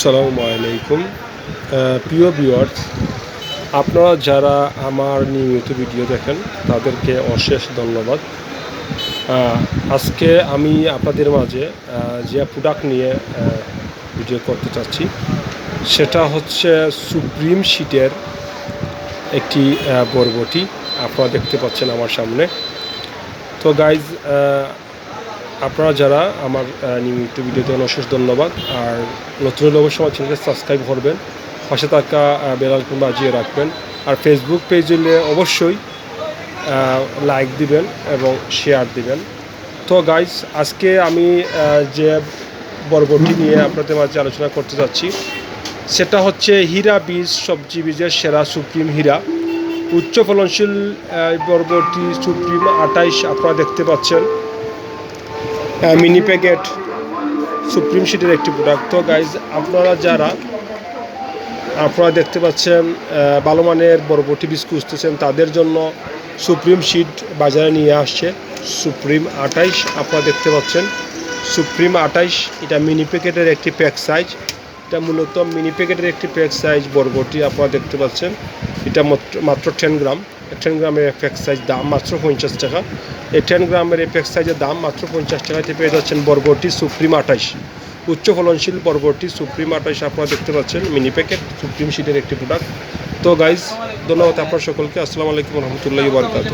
আসসালামু আলাইকুম। প্রিয় ভিউয়ার্স আপনারা যারা আমার নিয়মিত ভিডিও দেখেন, তাদেরকে অশেষ ধন্যবাদ। আজকে আমি আপনাদের মাঝে যে প্রোডাক্ট নিয়ে ভিডিও করতে চাচ্ছি, সেটা হচ্ছে সুপ্রিম শিটের একটি বরবটি। আপনারা দেখতে পাচ্ছেন আমার সামনে। তো গাইজ আপনারা যারা আমার নিয়মিত ভিডিও দেখেন অশেষ ধন্যবাদ। আর নতুন হলে অবশ্যই আমার সাবস্ক্রাইব করবেন, পাশে থাকা বেলাল কিংবা বাজিয়ে রাখবেন। আর ফেসবুক পেজ অবশ্যই লাইক দিবেন এবং শেয়ার দিবেন। তো গাইজ আজকে আমি যে বরবটি নিয়ে আপনাদের মাঝে আলোচনা করতে যাচ্ছি, সেটা হচ্ছে হীরা বীজ, সবজি বীজের সেরা সুপ্রিম হীরা। উচ্চ ফলনশীল বরবটি সুপ্রিম আটাইশ আপনারা দেখতে পাচ্ছেন। মিনি প্যাকেট সুপ্রিম শিটের একটি প্রোডাক্ট তো গাইজ আপনারা যারা, আপনারা দেখতে পাচ্ছেন ভালো মানের বরবটি বীজ খুঁজতেছেন, তাদের জন্য সুপ্রিম শিট বাজারে নিয়ে আসছে। সুপ্রিম আটাইশ আপনারা দেখতে পাচ্ছেন। সুপ্রিম আটাইশ এটা মিনি প্যাকেটের একটি প্যাক সাইজ এটা মূলত মিনি প্যাকেটের একটি প্যাক সাইজ বরবটি, আপনারা দেখতে পাচ্ছেন। এটা মাত্র টেন গ্রাম টেন গ্রামের এক প্যাক সাইজ দাম মাত্র পঞ্চাশ টাকা। এই টেন গ্রামের এই প্যাক সাইজের দাম মাত্র পঞ্চাশ টাকাতে পেয়ে যাচ্ছেন বরবটি সুপ্রিম আটাইশ উচ্চ ফলনশীল বরবটি সুপ্রিম আটাইশ আপনারা দেখতে পাচ্ছেন মিনি প্যাকেট সুপ্রিম শিটের একটি প্রোডাক্ট তো গাইজ ধন্যবাদ আপনার সকলকে। আসসালামু আলাইকুম রহমতুল্লাহ বারকাত